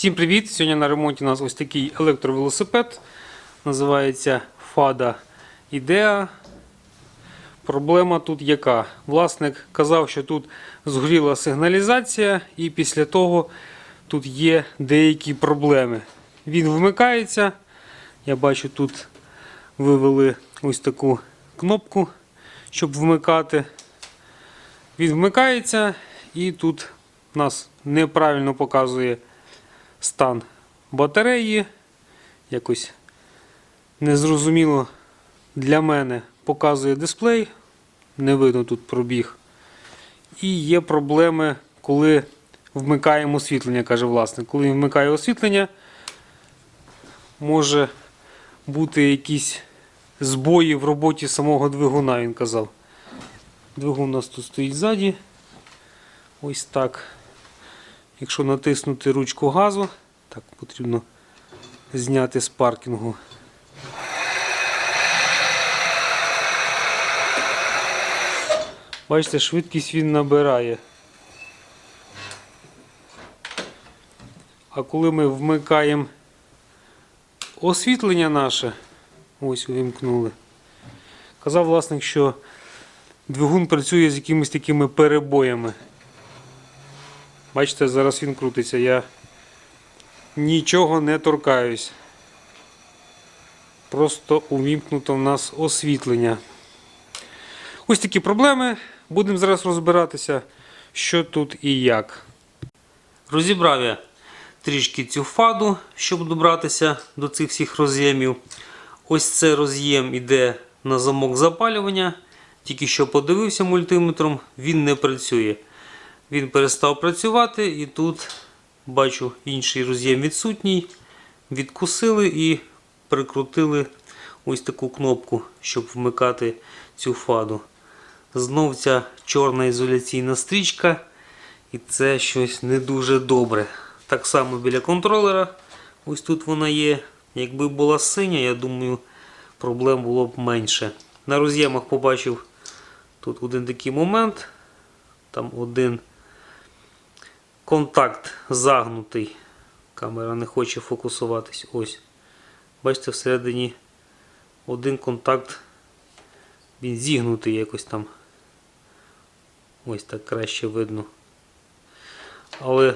Всім привіт! Сьогодні на ремонті у нас ось такий електровелосипед. Називається Fada Idea. Проблема тут яка? Власник казав, що тут згоріла сигналізація, і після того тут є деякі проблеми. Він вмикається. Я бачу, тут вивели ось таку кнопку, щоб вмикати. Він вмикається і тут нас неправильно показує стан батареї. Якось незрозуміло для мене показує дисплей. Не видно тут пробіг. І є проблеми, коли вмикаємо освітлення, каже власник. Коли він вмикає освітлення, може бути якісь збої в роботі самого двигуна, він казав. Двигун у нас тут стоїть ззаді. Ось так. Якщо натиснути ручку газу, так потрібно зняти з паркінгу. Бачите, швидкість він набирає. А коли ми вмикаємо освітлення наше, ось увімкнули, казав власник, що двигун працює з якимись такими перебоями. Бачите, зараз він крутиться, я нічого не торкаюсь. Просто увімкнуто в нас освітлення. Ось такі проблеми. Будемо зараз розбиратися, що тут і як. Розібрав я трішки цю фаду, щоб добратися до цих всіх роз'ємів. Ось це роз'єм іде на замок запалювання. Тільки що подивився мультиметром, він не працює. Він перестав працювати і тут бачу інший роз'єм відсутній. Відкусили і прикрутили ось таку кнопку, щоб вмикати цю фаду. Знов ця чорна ізоляційна стрічка. І це щось не дуже добре. Так само біля контролера. Ось тут вона є. Якби була синя, я думаю, проблем було б менше. На роз'ємах побачив тут один такий момент. Там один контакт загнутий. Камера не хоче фокусуватись. Ось. Бачите, всередині один контакт. Він зігнутий якось там. Ось так краще видно. Але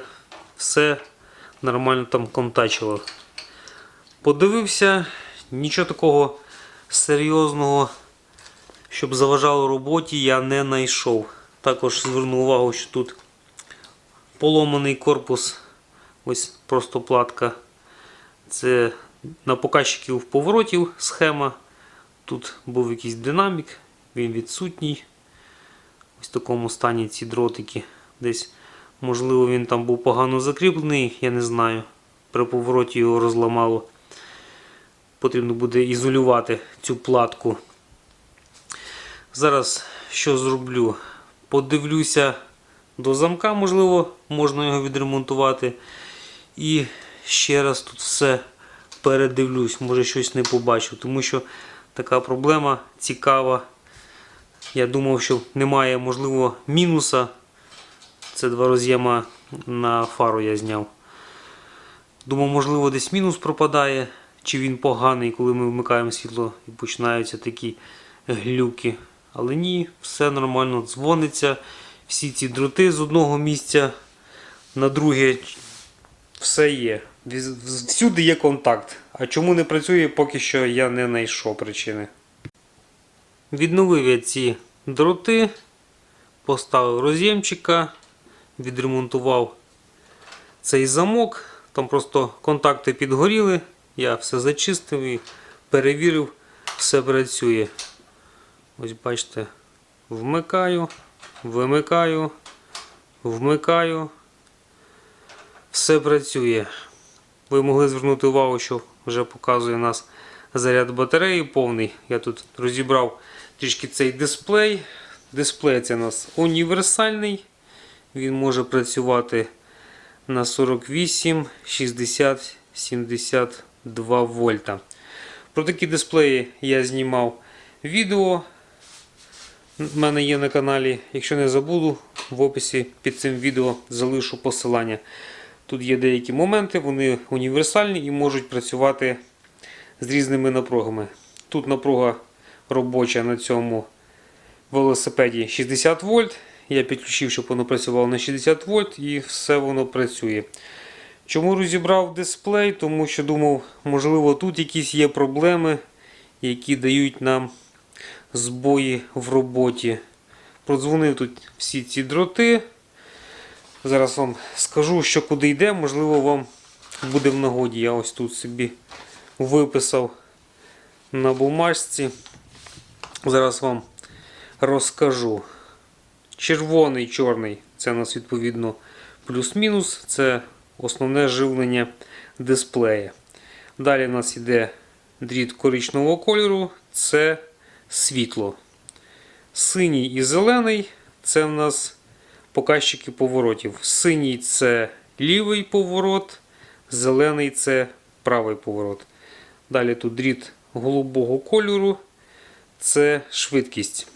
все нормально там контачило. Подивився, нічого такого серйозного, щоб заважало роботі, я не знайшов. Також звернув увагу, що тут поломаний корпус, ось просто платка. Це на показчиків поворотів схема. Тут був якийсь динамік, він відсутній. Ось в такому стані ці дротики. Десь, можливо, він там був погано закріплений, я не знаю. При повороті його розламало. Потрібно буде ізолювати цю платку. Зараз що зроблю? Подивлюся до замка, можливо, можна його відремонтувати. І ще раз тут все передивлюсь, може щось не побачу, тому що така проблема цікава. Я думав, що немає, можливо, мінуса. Це два роз'єма на фару я зняв. Думав, можливо, десь мінус пропадає, чи він поганий, коли ми вмикаємо світло і починаються такі глюки. Але ні, все нормально дзвониться. Всі ці дроти з одного місця на друге все є. Всюди є контакт. А чому не працює, поки що я не знайшов причини. Відновив я ці дроти, поставив роз'ємчика, відремонтував цей замок. Там просто контакти підгоріли. Я все зачистив і перевірив, все працює. Ось бачите, вмикаю, вимикаю, вмикаю. Все працює. Ви могли звернути увагу, що вже показує нас заряд батареї повний. Я тут розібрав трішки цей дисплей. Дисплей це у нас універсальний. Він може працювати на 48, 60, 72 вольта. Про такі дисплеї я знімав відео. В мене є на каналі. Якщо не забуду, в описі під цим відео залишу посилання. Тут є деякі моменти, вони універсальні і можуть працювати з різними напругами. Тут напруга робоча на цьому велосипеді 60 вольт. Я підключив, щоб воно працювало на 60 вольт і все воно працює. Чому розібрав дисплей? Тому що думав, можливо, тут якісь є проблеми, які дають нам збої в роботі. Продзвонив тут всі ці дроти. Зараз вам скажу, що куди йде, можливо, вам буде в нагоді. Я ось тут собі виписав на бумажці. Зараз вам розкажу. Червоний, чорний це у нас відповідно плюс-мінус. Це основне живлення дисплея. Далі у нас йде дріт коричневого кольору, це світло. Синій і зелений це в нас показчики поворотів. Синій це лівий поворот, зелений це правий поворот. Далі тут дріт голубого кольору це швидкість.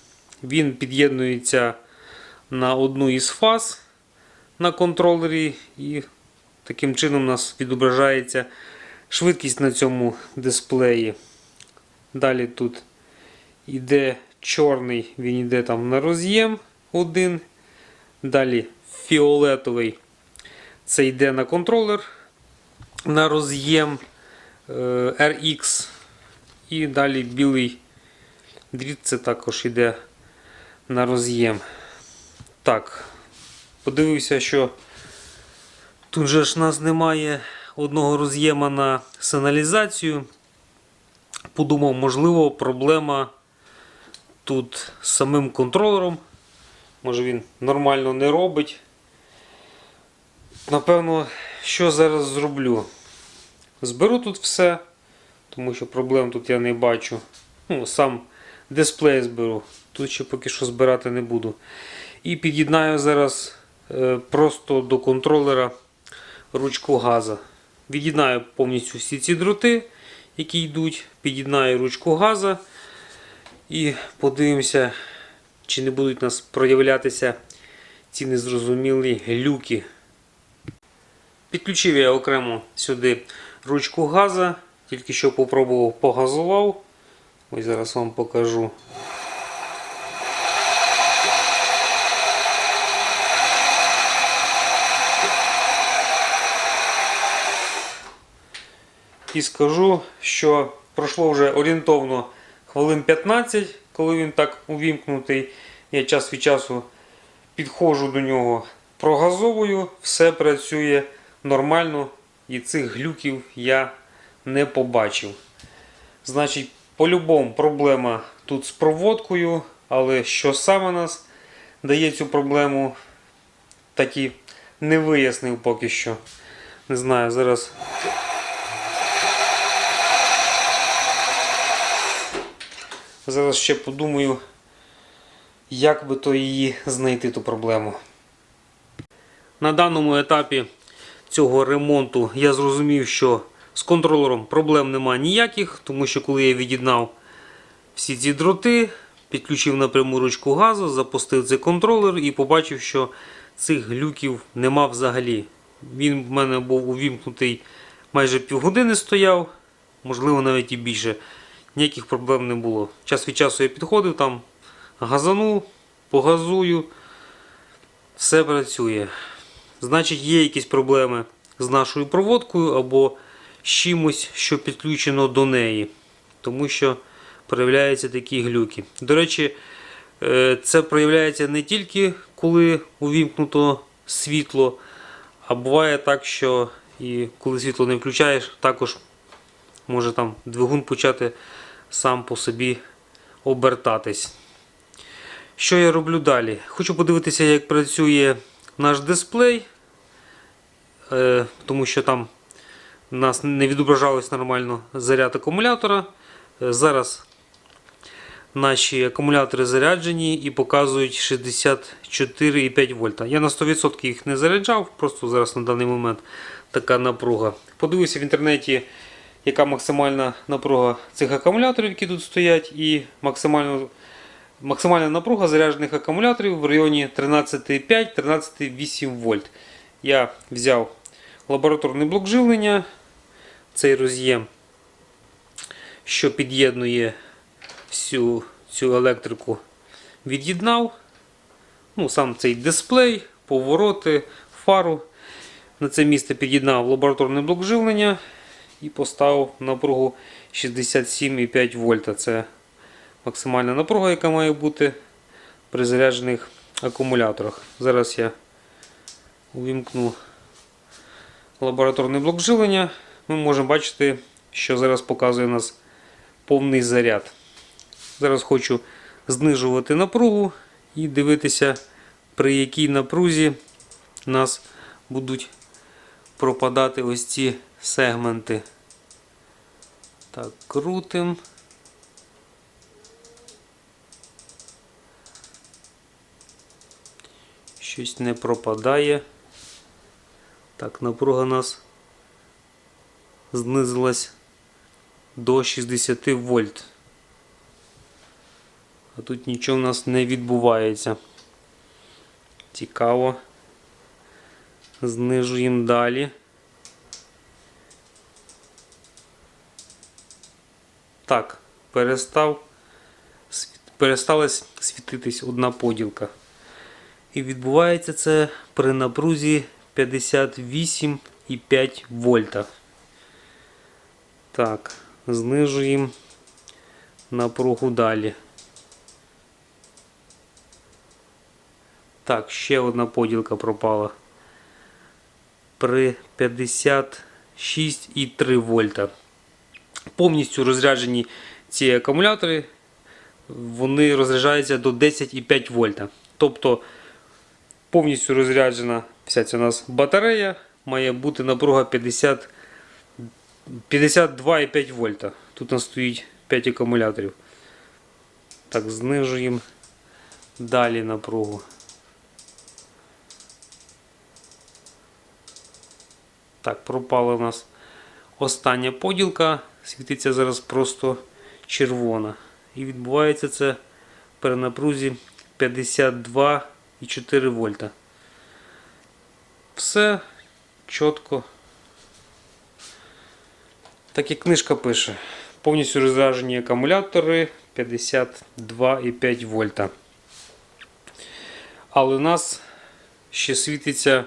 Він під'єднується на одну із фаз на контролері, і таким чином у нас відображається швидкість на цьому дисплеї. Далі тут йде чорний, він йде там на роз'єм один. Далі фіолетовий це йде на контролер на роз'єм е, RX. І далі білий дріт це також йде на роз'єм. Так, подивився, що тут же ж нас немає одного роз'єма на сигналізацію. Подумав, можливо, проблема тут з самим контролером. Може він нормально не робить. Напевно, що зараз зроблю? Зберу тут все, тому що проблем тут я не бачу. Ну, сам дисплей зберу. Тут ще поки що збирати не буду. І під'єднаю зараз е, просто до контролера ручку газа. Від'єднаю повністю всі ці дроти, які йдуть, під'єднаю ручку газа і подивимося, чи не будуть у нас проявлятися ці незрозумілі глюки. Підключив я окремо сюди ручку газа, тільки що попробував погазував. Ось зараз вам покажу. І скажу, що пройшло вже орієнтовно хвилин 15, коли він так увімкнутий. Я час від часу підходжу до нього, прогазовую, все працює нормально і цих глюків я не побачив. Значить, по-любому проблема тут з проводкою, але що саме нас дає цю проблему, так і не вияснив поки що. Не знаю, зараз. Зараз ще подумаю, як би то її знайти ту проблему. На даному етапі цього ремонту я зрозумів, що з контролером проблем немає ніяких, тому що коли я від'єднав всі ці дроти, підключив напряму ручку газу, запустив цей контролер і побачив, що цих глюків нема взагалі. Він в мене був увімкнутий майже півгодини стояв, можливо навіть і більше. Ніяких проблем не було. Час від часу я підходив там, газану, погазую, все працює. Значить, є якісь проблеми з нашою проводкою або з чимось, що підключено до неї. Тому що проявляються такі глюки. До речі, е, це проявляється не тільки коли увімкнуто світло, а буває так, що і коли світло не включаєш, також може там двигун почати сам по собі обертатись. Що я роблю далі? Хочу подивитися, як працює наш дисплей, е, тому що там у нас не відображалось нормально заряд акумулятора. Е, Зараз наші акумулятори заряджені і показують 64,5 вольта. Я на 100% їх не заряджав, просто зараз на даний момент така напруга. Подивився в інтернеті, яка максимальна напруга цих акумуляторів, які тут стоять, і максимальна, напруга заряджених акумуляторів в районі 13,5-13,8 вольт. Я взяв лабораторний блок живлення. Цей роз'єм, що під'єднує всю цю електрику, від'єднав. Ну, сам цей дисплей, повороти, фару. На це місце під'єднав лабораторний блок живлення і поставив напругу 67,5 вольта. Це максимальна напруга, яка має бути при заряджених акумуляторах. Зараз я увімкну лабораторний блок живлення. Ми можемо бачити, що зараз показує нас повний заряд. Зараз хочу знижувати напругу і дивитися, при якій напрузі у нас будуть пропадати ось ці сегменти. Так, крутим. Щось не пропадає. Так, напруга у нас знизилась до 60 вольт. А тут нічого в нас не відбувається. Цікаво. Знижуємо далі. Так, перестав, світ- перестала світитись одна поділка. І відбувається це при напрузі 58,5 вольта. Так, знижуємо напругу далі. Так, ще одна поділка пропала. При 56,3 вольта. Повністю розряджені ці акумулятори, вони розряджаються до 10,5 вольта. Тобто повністю розряджена вся ця у нас батарея, має бути напруга 50, 52,5 вольта. Тут у нас стоїть 5 акумуляторів. Так, знижуємо далі напругу. Так, пропала у нас остання поділка. Світиться зараз просто червона. І відбувається це при напрузі 52,4 вольта. Все чітко. Так як книжка пише. Повністю розряджені акумулятори 52,5 вольта. Але у нас ще світиться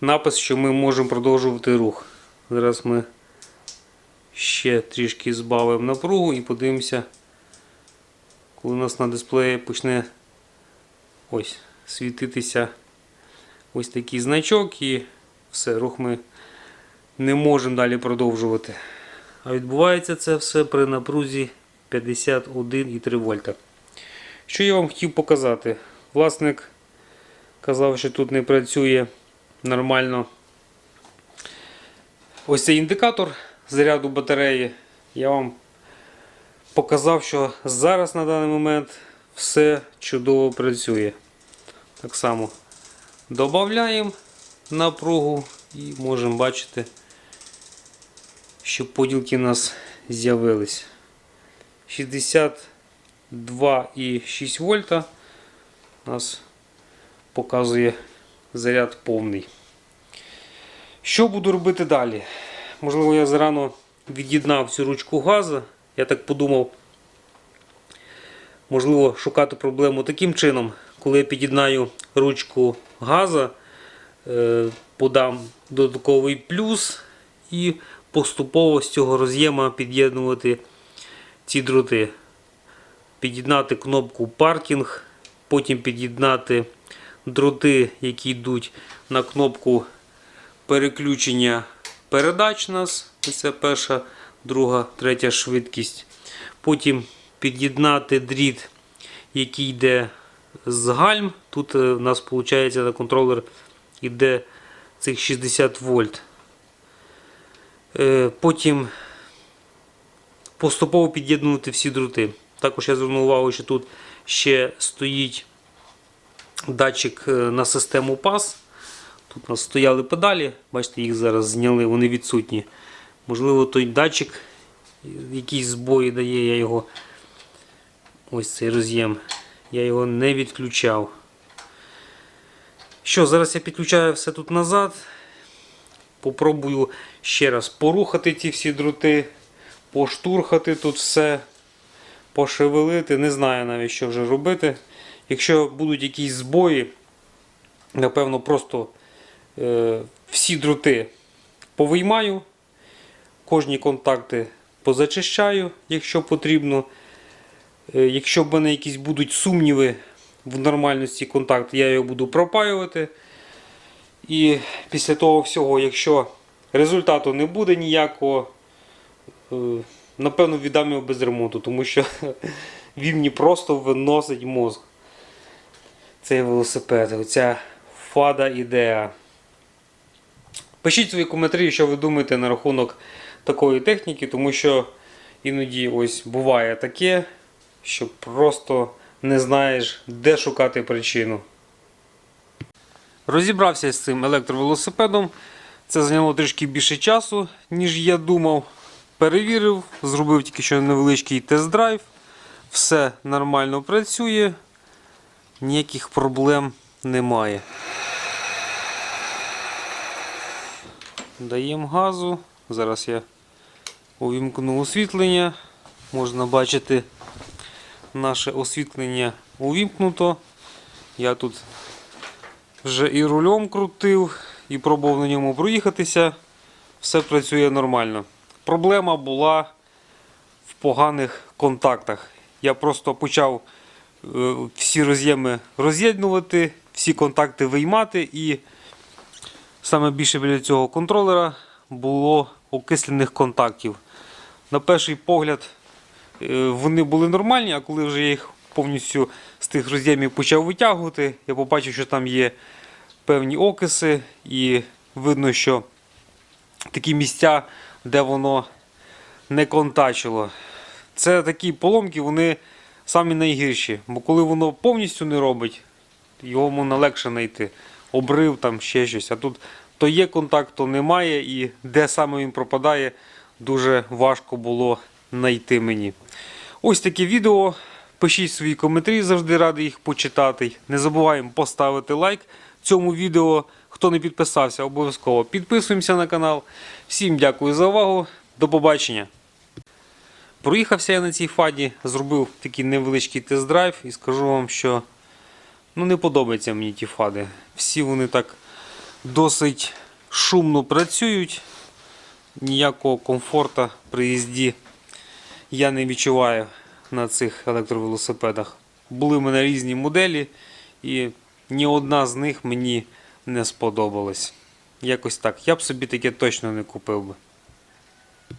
напис, що ми можемо продовжувати рух. Зараз ми ще трішки збавимо напругу і подивимося, коли у нас на дисплеї почне ось світитися ось такий значок і все, рух ми не можемо далі продовжувати. А відбувається це все при напрузі 51,3 вольта. Що я вам хотів показати? Власник казав, що тут не працює нормально ось цей індикатор заряду батареї. Я вам показав, що зараз на даний момент все чудово працює. Так само додаємо напругу і можемо бачити, що поділки у нас з'явились. 62,6 вольта у нас показує заряд повний. Що буду робити далі? Можливо, я зарано від'єднав цю ручку газу. Я так подумав, можливо, шукати проблему таким чином, коли я під'єднаю ручку газу, е, подам додатковий плюс і поступово з цього роз'єма під'єднувати ці дроти. Під'єднати кнопку паркінг, потім під'єднати дроти, які йдуть на кнопку переключення передач у нас. Це перша, друга, третя швидкість. Потім під'єднати дріт, який йде з гальм. Тут е, у нас виходить на контролер йде цих 60 вольт. Е, Потім поступово під'єднувати всі дроти. Також я звернув увагу, що тут ще стоїть датчик е, на систему PAS. Тут у нас стояли педалі, бачите, їх зараз зняли, вони відсутні. Можливо, той датчик якийсь збої дає, я його ось цей роз'єм, я його не відключав. Що, зараз я підключаю все тут назад. Попробую ще раз порухати ті всі дроти, поштурхати тут все, пошевелити. Не знаю навіть, що вже робити. Якщо будуть якісь збої, напевно, просто всі дроти повиймаю, кожні контакти позачищаю, якщо потрібно. Е, Якщо в мене якісь будуть сумніви в нормальності контакту, я його буду пропаювати. І після того всього, якщо результату не буде ніякого, е, напевно віддам його без ремонту, тому що він мені просто виносить мозг. Цей велосипед, оця фада ідея. Пишіть свої коментарі, що ви думаєте на рахунок такої техніки, тому що іноді ось буває таке, що просто не знаєш, де шукати причину. Розібрався з цим електровелосипедом. Це зайняло трішки більше часу, ніж я думав. Перевірив, зробив тільки що невеличкий тест-драйв. Все нормально працює, ніяких проблем немає. Даємо газу. Зараз я увімкну освітлення. Можна бачити, наше освітлення увімкнуто. Я тут вже і рулем крутив, і пробував на ньому проїхатися. Все працює нормально. Проблема була в поганих контактах. Я просто почав е, всі роз'єми роз'єднувати, всі контакти виймати, і саме більше біля цього контролера було окислених контактів. На перший погляд е, вони були нормальні, а коли вже я їх повністю з тих роз'ємів почав витягувати, я побачив, що там є певні окиси, і видно, що такі місця, де воно не контачило. Це такі поломки, вони самі найгірші. Бо коли воно повністю не робить, його можна легше знайти. Обрив там ще щось. А тут то є контакт, то немає, і де саме він пропадає, дуже важко було знайти мені. Ось таке відео. Пишіть свої коментарі, завжди радий їх почитати. Не забуваємо поставити лайк цьому відео. Хто не підписався, обов'язково підписуємося на канал. Всім дякую за увагу. До побачення. Проїхався я на цій фаді, зробив такий невеличкий тест-драйв і скажу вам, що ну, не подобаються мені ті фади. Всі вони так досить шумно працюють. Ніякого комфорту при їзді я не відчуваю на цих електровелосипедах. Були в мене різні моделі, і ні одна з них мені не сподобалась. Якось так. Я б собі таке точно не купив би.